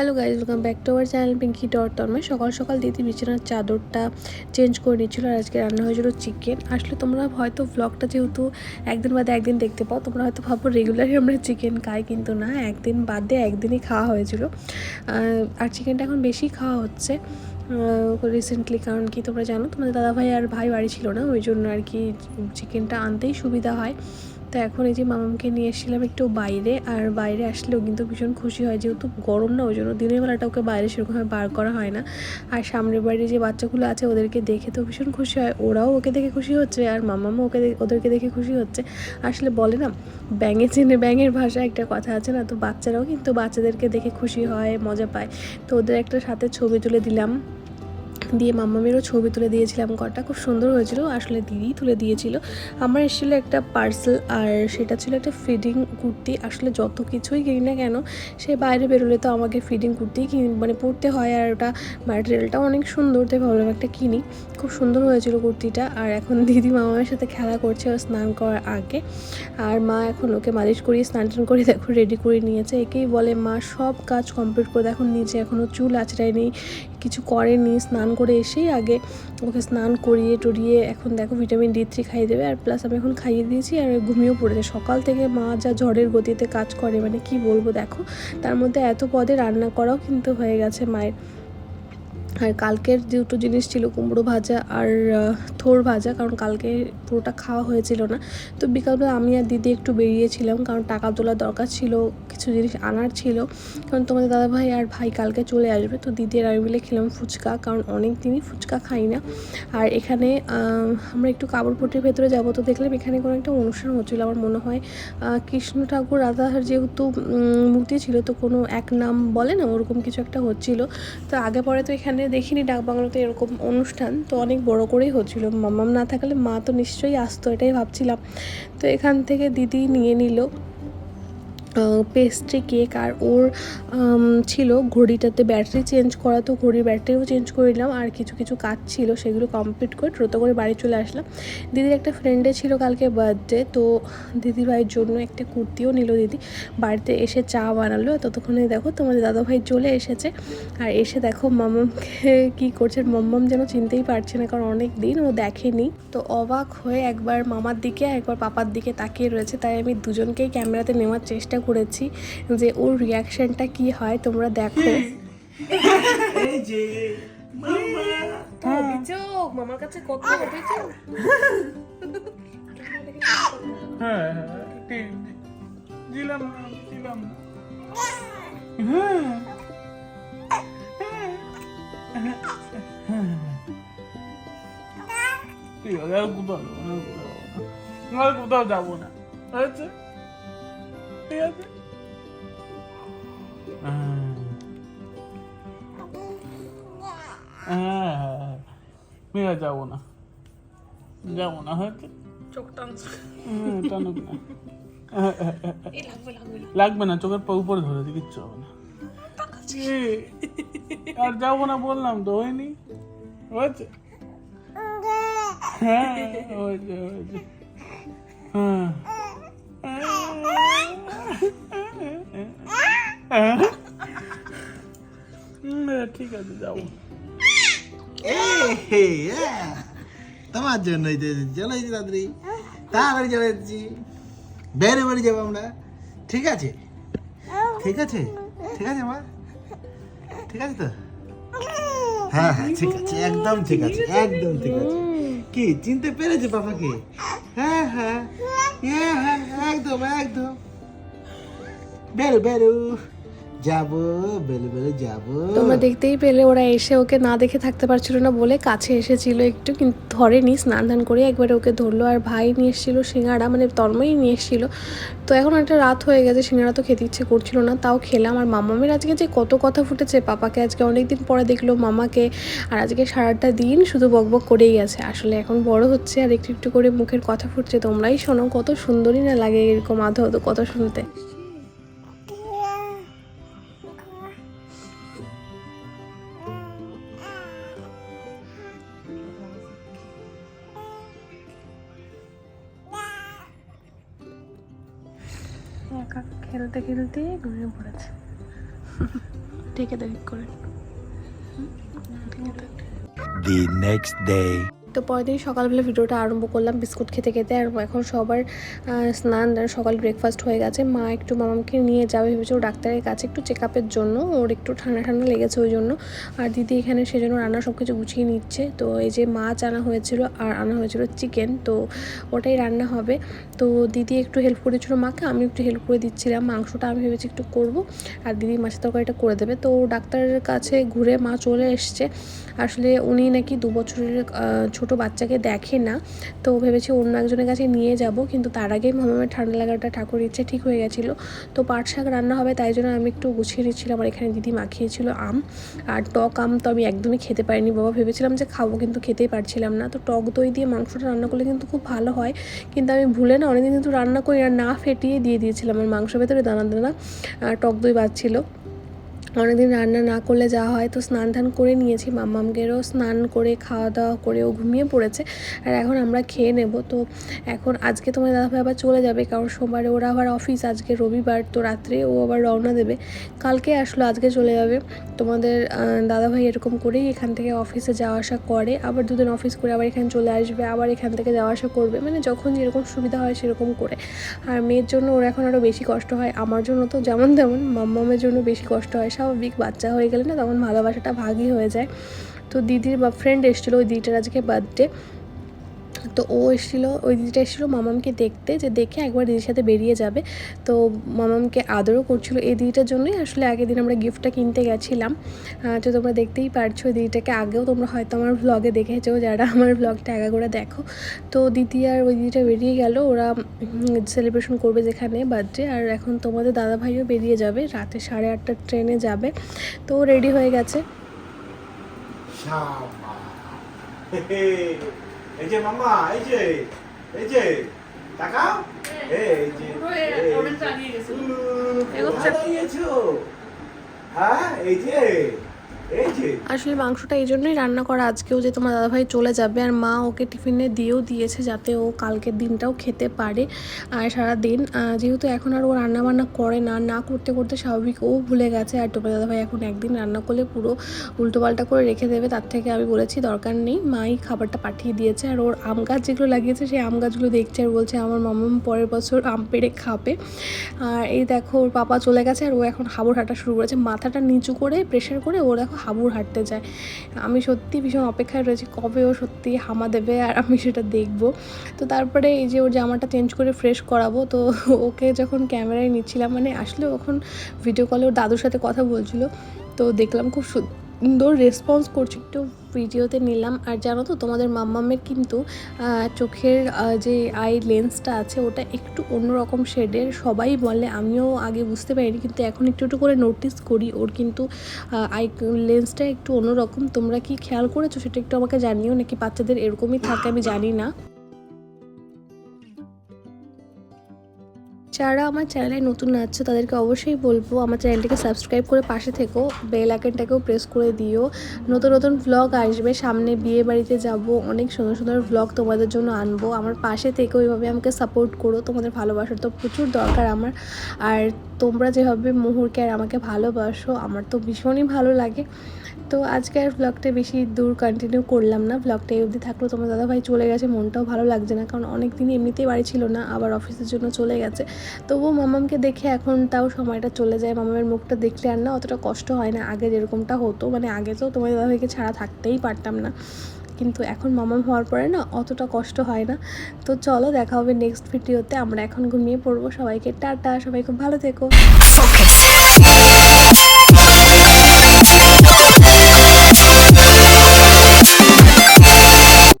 Hello guys welcome back to our channel Pinky dot Tanmoy সকাল সকাল দিদি বিছানার চাদরটা চেঞ্জ করে নিচ্ছিল আর আজকে রান্না হয়েছিল চিকেন আসলে তোমরা হয়তো ব্লগটা যেহেতু একদিন বাদে একদিন দেখতে পাও, তোমরা হয়তো ভাবো রেগুলারই আমরা চিকেন খাই কিন্তু না, একদিন বাদে একদিনই খাওয়া হয়েছিল। আর চিকেনটা এখন বেশি খাওয়া হচ্ছে। রিসেন্টলি কারণ কি তোমরা জানো, তোমাদের দাদাভাই আর ভাই বাড়ি ছিল না, ওই জন্য আর কি চিকেনটা আনতেই সুবিধা হয়। তো এখন এই যে মামামকে নিয়ে এসেছিলাম একটু বাইরে, আর বাইরে আসলেও কিন্তু ভীষণ খুশি হয়, যেহেতু গরম না ওই জন্য দিনের বেলাটা ওকে বাইরে সেরকমভাবে বার করা হয় না। আর সামনের বাড়ির যে বাচ্চাগুলো আছে, ওদেরকে দেখে তো ভীষণ খুশি হয়, ওরাও ওকে দেখে খুশি হচ্ছে, আর মামামও ওকে ওদেরকে দেখে খুশি হচ্ছে। আসলে বলে না, ব্যাঙে চেনে ব্যাঙের ভাষা একটা কথা আছে না, তো বাচ্চারাও কিন্তু বাচ্চাদেরকে দেখে খুশি হয়, মজা পায়। তো ওদের একটা সাথে ছবি তুলে দিলাম। দিয়ে মাম্মামেরও ছবি তুলে দিয়েছিলাম কটা, খুব সুন্দর হয়েছিল, আসলে দিদি তুলে দিয়েছিল। আমার এসেছিল একটা পার্সেল আর সেটা ছিল একটা ফিডিং কুর্তি, আসলে যত কিছুই কিনি না কেন, সে বাইরে বেরোলে তো আমাকে ফিডিং কুর্তি মানে পরতে হয় আর ওটা ম্যাটেরিয়ালটাও অনেক সুন্দর, তাই ভাবলাম একটা কিনি। খুব সুন্দর হয়েছিল কুর্তিটা আর এখন দিদি মামার সাথে খেলা করছে ও স্নান করার আগে। আর মা এখন ওকে মালিশ করিয়ে স্নান টান করে দেখো রেডি করে নিয়েছে। একেই বলে মা সব কাজ কমপ্লিট করে দেখো, নিচে এখনও চুল আঁচড়ায়নি কিছু করেনি, স্নান করে এসেই আগে ওকে স্নান করিয়ে টরিয়ে এখন দেখো ভিটামিন ডি থ্রি খাইয়ে দেবে আর প্লাস আমি এখন খাইয়ে দিয়েছি আর ঘুমিয়েও পড়েছে। সকাল থেকে মা যা ঝড়ের গতিতে কাজ করে মানে কি বলব দেখো, তার মধ্যে এত পদে রান্না করাও কিন্তু হয়ে গেছে মায়ের। আর কালকের দুটো জিনিস ছিল, কুমড়ো ভাজা আর থোর ভাজা, কারণ কালকে পুরোটা খাওয়া হয়েছিল না। তো বিকালবেলা আমি আর দিদি একটু বেরিয়েছিলাম, কারণ টাকা তোলার দরকার ছিল, কিছু জিনিস আনার ছিল। কারণ তোমাদের দাদা ভাই আর ভাই কালকে চলে আসবে, তো দিদি আর আমি মিলে খেলাম ফুচকা, কারণ অনেক দিনই ফুচকা খাই না। আর এখানে আমরা একটু কাপড়পট্টির ভেতরে যাব, তো দেখলাম এখানে কোনো একটা অনুষ্ঠান হচ্ছিল, আমার মনে হয় কৃষ্ণ ঠাকুর, রাধার যেহেতু মূর্তি ছিল, তো কোনো এক নাম বলে না, ওরকম কিছু একটা হচ্ছিল। তো আগে পরে তো এখানে দেখিনি, ডাক বাংলাতে এরকম অনুষ্ঠান, তো অনেক বড় করেই হচ্ছিল। মামাম না থাকলে মা তো নিশ্চয়ই আসতো, এটাই ভাবছিলাম। তো এখান থেকে দিদি নিয়ে নিল। পেস্ট্রি কেক আর ওর ছিল ঘড়িটাতে ব্যাটারি চেঞ্জ করা, তো ঘড়ির ব্যাটারিও চেঞ্জ করে নিলাম। আর কিছু কিছু কাজ ছিল, সেগুলো কমপ্লিট করে দ্রুত করে বাড়ি চলে আসলাম। দিদির একটা ফ্রেন্ডে ছিল কালকে বার্থডে তো দিদি ভাইয়ের জন্য একটা কুর্তিও নিল দিদি। বাড়িতে এসে চা বানালো। ততক্ষণে দেখো তোমাদের দাদা ভাই চলে এসেছে। আর এসে দেখো মামামকে কী করছে। মাম্মাম যেন চিনতেই পারছে না, কারণ অনেক দিন ও দেখেনি। তো অবাক হয়ে একবার মামার দিকে একবার পাপার দিকে তাকিয়ে রয়েছে। তাই আমি দুজনকেই ক্যামেরাতে নেওয়ার চেষ্টা করেছি যে ওর রিয়াকশনটা কি হয় তোমরা দেখো হ্যাঁ হ্যাঁ হ্যাঁ কোথাও যাব না আচ্ছা ঠিক আছে হ্যাঁ হ্যাঁ হ্যাঁ আছে যাব না যাব না হয়েছে চোখ টানছে হুম, টানুক না এই লাগবে না চোখের উপরে ধরেছে কিচ্ছু হবে না আর যাব না বললাম তো হয়নি হয়েছে হ্যাঁ হয়েছে হয়েছে হ্যাঁ হুম, ঠিক আছে আহ, তোমার জন্যই তো এসেছি। চলো তাড়াতাড়ি তাড়াতাড়ি চলে এসেছি বেড়ে বাড়ি যাব আমরা। ঠিক আছে? ঠিক আছে? ঠিক আছে মা? ঠিক আছে তো? হ্যাঁ হ্যাঁ ঠিক আছে একদম ঠিক আছে একদম ঠিক আছে। কি চিনতে পেরেছে বাবাকে হ্যাঁ হ্যাঁ হ্যাঁ হ্যাঁ একদম একদম। বেরো বেরো। যাব বেরো বেরো যাব। তোমরা দেখতেই পেলে, ওরা এসে ওকে না দেখে থাকতে পারছিল না বলে কাছে এসেছিল একটু, কিন্তু ধরেনি, স্নান ধান করে একবারে ওকে ধরলো। আর ভাই নিয়ে এসেছিল সিঙ্গাড়া মানে তন্ময়ই নিয়ে এসেছিল। তো এখন একটা রাত হয়ে গেছে সিঙ্গাড়া তো খেতে ইচ্ছে করছিল না, তাও খেলাম। আর মামামের আজকে যে কত কথা ফুটেছে, পাপাকে আজকে অনেকদিন পরে দেখল মামাকে। আর আজকে সারাটা দিন শুধু বকবক করেই গেছে আসলে এখন বড় হচ্ছে, আর একটু একটু করে মুখের কথা ফুটছে। তোমরাই শোনো, কত সুন্দরই না লাগে এরকম আধো আধো কথা শুনতে। খেলতে ঘুমিয়ে পড়েছে। ঢেকে দেখ করে। the next day. তো পরের দিন সকালবেলা ভিডিওটা আরম্ভ করলাম, বিস্কুট খেতে খেতে। আর এখন সবার স্নান সকাল ব্রেকফাস্ট হয়ে গেছে। মা একটু মামাকে নিয়ে যাবে ভেবেছে ও ডাক্তারের কাছে একটু চেক আপের জন্য। ওর একটু ঠান্ডা ঠান্ডা লেগেছে ওই জন্য। আর দিদি এখানে সেজন্য রান্না সব কিছু গুছিয়ে নিচ্ছে। তো এই যে মাছ আনা হয়েছিল, আর আনা হয়েছিল চিকেন তো ওটাই রান্না হবে। তো দিদি একটু হেল্প করেছিল মাকে, আমি একটু হেল্প করে দিচ্ছিলাম। মাংসটা আমি ভেবেছি একটু করব, আর দিদি মাছের তরকারিটা করে দেবে। তো ডাক্তারের কাছে ঘুরে মা চলে এসছে। আসলে উনি নাকি দু বছরের ছোট বাচ্চাকে দেখে না, তো ভেবেছি অন্য একজনের কাছে নিয়ে যাব, কিন্তু তার আগেই মামামের ঠান্ডা লাগাটা ঠাকুর ইচ্ছে ঠিক হয়ে গেছিল। তো পাট শাক রান্না হবে, তাই জন্য আমি একটু গুছিয়ে নিচ্ছিলাম, আর এখানে দিদি মাখিয়েছিল আম। আর টক আম তো আমি একদমই খেতে পারিনি বাবা, ভেবেছিলাম যে খাব, কিন্তু খেতেই পারছিলাম না। তো টক দই দিয়ে মাংসটা রান্না করলে কিন্তু খুব ভালো হয়, কিন্তু আমি ভুলে না অনেকদিন কিন্তু রান্না করি, আর না ফেটিয়ে দিয়ে দিয়েছিলাম আর মাংস ভেতরে দানা দানা টক দই বাজছিল অনেকদিন রান্না না করলে যা হয়, তো স্নান ধান করে নিয়েছি মাম্মামকেরও স্নান করে খাওয়া দাওয়া করে ও ঘুমিয়ে পড়েছে। আর এখন আমরা খেয়ে নেব। তো এখন আজকে তোমার দাদাভাই আবার চলে যাবে, কারণ সোমবারে ওরা আবার অফিস আজকে রবিবার, তো রাত্রে ও আবার রওনা দেবে। কালকে আসলো, আজকে চলে যাবে। তোমাদের দাদাভাই এরকম করেই এখান থেকে অফিসে যাওয়া আসা করে। আবার দুদিন অফিস করে আবার এখানে চলে আসবে, আবার এখান থেকে যাওয়া আসা করবে। মানে যখন যেরকম সুবিধা হয় সেরকম করে। আর মেয়ের জন্য ওর এখন আরও বেশি কষ্ট হয়। আমার জন্য তো যেমন তেমন, মাম্মামের জন্য বেশি কষ্ট হয়। স্বাভাবিক বাচ্চা হয়ে গেলে না তখন ভালোবাসাটা ভাগই হয়ে যায়। তো দিদির বা ফ্রেন্ড এসেছিল, ওই দিদিটার আজকে বার্থডে তো ও এসেছিল, ওই দিদিটা এসেছিল মামামকে দেখতে, যে দেখে একবার দিদির সাথে বেরিয়ে যাবে। তো মামামকে আদরও করছিল এই দিদিটার জন্যই। আসলে আগের দিন আমরা গিফটটা কিনতে গেছিলাম। তো তোমরা দেখতেই পারছ ওই দিদিটাকে। আগেও তোমরা হয়তো আমার ভ্লগে দেখেছ, যারা আমার ভ্লগটা করে দেখো। তো দিদি আর ওই দিদিটা বেরিয়ে গেল। ওরা সেলিব্রেশন করবে যেখানে বার্থডে আর এখন তোমাদের দাদা ভাইও বেরিয়ে যাবে। রাতে সাড়ে আটটার ট্রেনে যাবে। তো রেডি হয়ে গেছে। এই যে মামা এই যে এই যে তাকাও। এই যে দাঁড়িয়েছো? হ্যাঁ এই যে। আসলে মাংসটা এই জন্যই রান্না করা আজকেও যে তোমার দাদাভাই চলে যাবে আর মা ওকে টিফিনে দিয়েও দিয়েছে যাতে ও কালকের দিনটাও খেতে পারে। আর সারা দিন যেহেতু এখন আর ও রান্না বান্না করে না না করতে করতে স্বাভাবিক ও ভুলে গেছে। আর তোমার দাদাভাই এখন একদিন রান্না করলে পুরো উল্টোপাল্টা করে রেখে দেবে, তার থেকে আমি বলেছি দরকার নেই, মাই খাবারটা পাঠিয়ে দিয়েছে। আর ওর আম গাছ যেগুলো লাগিয়েছে, সেই আম গাছগুলো দেখছে আর বলছে, আমার মামাম পরের বছর আম পেড়ে খাবে। আর এই দেখো, ওর পাপা চলে গেছে আর ও এখন হাবুর হাঁটা শুরু করেছে। মাথাটা নিচু করে প্রেশার করে ও দেখো হাবুর হাঁটতে যায়। আমি সত্যি ভীষণ অপেক্ষায় রয়েছি কবে ও সত্যি হামা দেবে আর আমি সেটা দেখব। তো তারপরে এই যে ওর জামাটা চেঞ্জ করে ফ্রেশ করাবো, তো ওকে যখন ক্যামেরায় নিচ্ছিলাম মানে আসলে ওখন ভিডিও কলে ওর দাদুর সাথে কথা বলছিল, তো দেখলাম খুব সুন্দর রেসপন্স করছে। একটু ভিডিওতে নিলাম। আর জানো তো, তোমাদের মাম্মামের কিন্তু চোখের যে আই লেন্সটা আছে, ওটা একটু অন্যরকম শেডের সবাই বলে, আমিও আগে বুঝতে পারিনি, কিন্তু এখন একটু একটু করে নোটিস করি। ওর কিন্তু আই লেন্সটা একটু অন্যরকম। তোমরা কি খেয়াল করেছ? সেটা একটু আমাকে জানিও, নাকি বাচ্চাদের এরকমই থাকে, আমি জানি না। যারা আমার চ্যানেলে নতুন আছো, তাদেরকে অবশ্যই বলব, আমার চ্যানেলটিকে সাবস্ক্রাইব করে পাশে থেকো, বেল আইকনটাকেও প্রেস করে দিও। নতুন নতুন ভ্লগ আসবে, সামনে বিয়ে বাড়িতে যাব, অনেক সুন্দর সুন্দর ভ্লগ তোমাদের জন্য আনব। আমার পাশে থেকেও ওইভাবে আমাকে সাপোর্ট করো, তোমাদের ভালোবাসার তো প্রচুর দরকার আমার। আর তোমরা যেভাবে মুহুরকে আর আমাকে ভালোবাসো, আমার তো ভীষণই ভালো লাগে। তো আজকে আর ভ্লগটা বেশি দূর কন্টিনিউ করলাম না। ভ্লগটা এই অবধি থাকল। তোমার দাদাভাই চলে গেছে, মনটাও ভালো লাগছে না, কারণ অনেক দিন এমনিতেই বাড়ি ছিল না, আবার অফিসের জন্য চলে গেছে। তবুও মামামকে দেখে এখন তাও সময়টা চলে যায়। মামামের মুখটা দেখলে আর না অতটা কষ্ট হয় না, আগে যেরকমটা হতো। মানে আগে তো তোমার দাদাভাইকে ছাড়া থাকতেই পারতাম না। কিন্তু এখন মামা হওয়ার পরে না অতটা কষ্ট হয় না। তো চলো দেখা হবে নেক্সট ভিডিওতে আমরা এখন ঘুমিয়ে পড়ব। সবাইকে টাটা, সবাই খুব ভালো থেকো.